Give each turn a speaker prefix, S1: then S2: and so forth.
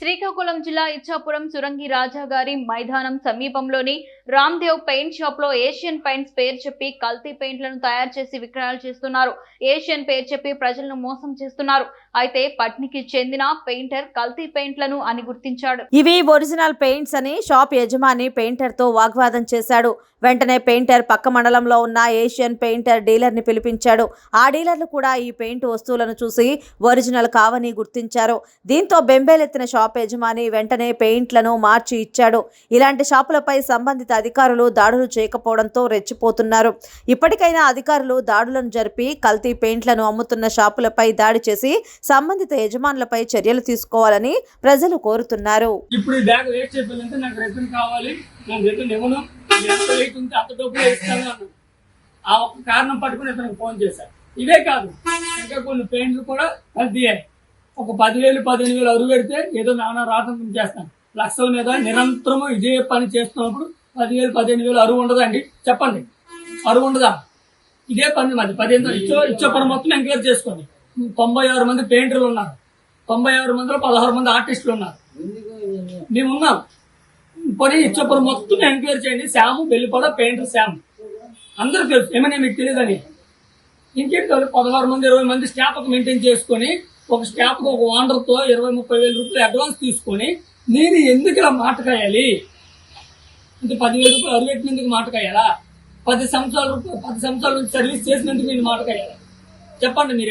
S1: శ్రీకాకుళం జిల్లా ఇచ్చాపురం సురంగి రాజా గారి మైదానం సమీపంలోని రామ్దేవ్ పెయింట్ షాప్లో ఏషియన్ పెయింట్స్ పేరు చెప్పి కల్తీ పెయింట్లను తయారు చేసి విక్రయాలు చేస్తున్నారు. ఏషియన్ పేరు చెప్పి ప్రజలను మోసం చేస్తున్నారు. అయితే పట్నికి చెందిన పెయింటర్ కల్తీ పెయింట్లను అని గుర్తించాడు.
S2: ఇవి ఒరిజినల్ పెయింట్స్ అని షాప్ యజమాని పెయింటర్తో వాగ్వాదం చేశాడు. వెంటనే పెయింటర్ పక్క మండలంలో ఉన్న ఏషియన్ పెయింటర్ డీలర్ని పిలిపించాడు. ఆ డీలర్లు కూడా ఈ పెయింట్ వస్తువులను చూసి ఒరిజినల్ కావని గుర్తించారు. దీంతో బెంబేలెత్తిన షాప్ షాప్ యజమాని వెంటనే పెయింట్లను మార్చి ఇచ్చాడు. ఇలాంటి షాపులపై సంబంధిత అధికారులు దాడులు చేయకపోవడంతో రెచ్చిపోతున్నారు. ఇప్పటికైనా అధికారులు దాడులను జరిపి కల్తీ పెయింట్లను అమ్ముతున్న షాపులపై దాడి చేసి సంబంధిత యజమానులపై చర్యలు తీసుకోవాలని ప్రజలు కోరుతున్నారు.
S3: ఇప్పుడు ఈ బ్యాగ్ వేస్ట్ అయిపోయిందంటే నాకు రిటర్న్ కావాలి. నేను రిటర్న్ ఇవ్వను. ఎంత వెయిట్ ఉంటే అంత డబ్బులు ఇస్తాను అన్నాను ఆ ఒక్క కారణం పట్టుకుని ఇతనికి ఫోన్ చేశాను. ఇదే కాదు ఇంకా కొన్ని పెయింట్లు కూడా కల్తీ అయ్యాయి ఒక పదివేలు పదిహేను వేలు అరువు పెడితే ఏదో నానా రాతంత్రం చేస్తాను. లక్షల మీద నిరంతరము ఇదే పని చేస్తున్నప్పుడు పదివేలు పదిహేను వేలు అరువు ఉండదా అండి చెప్పండి. అరువు ఉండదా? ఇదే పని మాది. పదిహేను ఇచ్చో ఇచ్చో పని మొత్తం ఎంక్వైరీ చేసుకోండి. తొంభై ఆరు మంది పెయింటర్లు ఉన్నారు. తొంభై ఆరు మందిలో పదహారు మంది ఆర్టిస్టులు ఉన్నారు. మేము ఉన్నాం. పని ఇచ్చప్పుడు మొత్తం ఎంక్వైరీ చేయండి. శ్యాము వెళ్ళిపోదా పెయింటర్ శ్యామ్. అందరూ తెలుసు. ఏమైనా మీకు తెలియదని. ఇంకేం కాదు పదహారు మంది ఇరవై మంది స్టాఫ్ మెయింటైన్ చేసుకొని ఒక స్టాఫ్ ఒక ఓనర్తో ఇరవై ముప్పై వేల రూపాయలు అడ్వాన్స్ తీసుకొని నేను ఎందుకు ఇలా మాటకాయాలి అంటే పదివేల రూపాయలు అరవెట్టినందుకు మాట కాయాలా? పది సంవత్సరాల రూపాయలు పది సంవత్సరాల నుంచి సర్వీస్ చేసినందుకు నేను మాటకాయాలా చెప్పండి మీరే.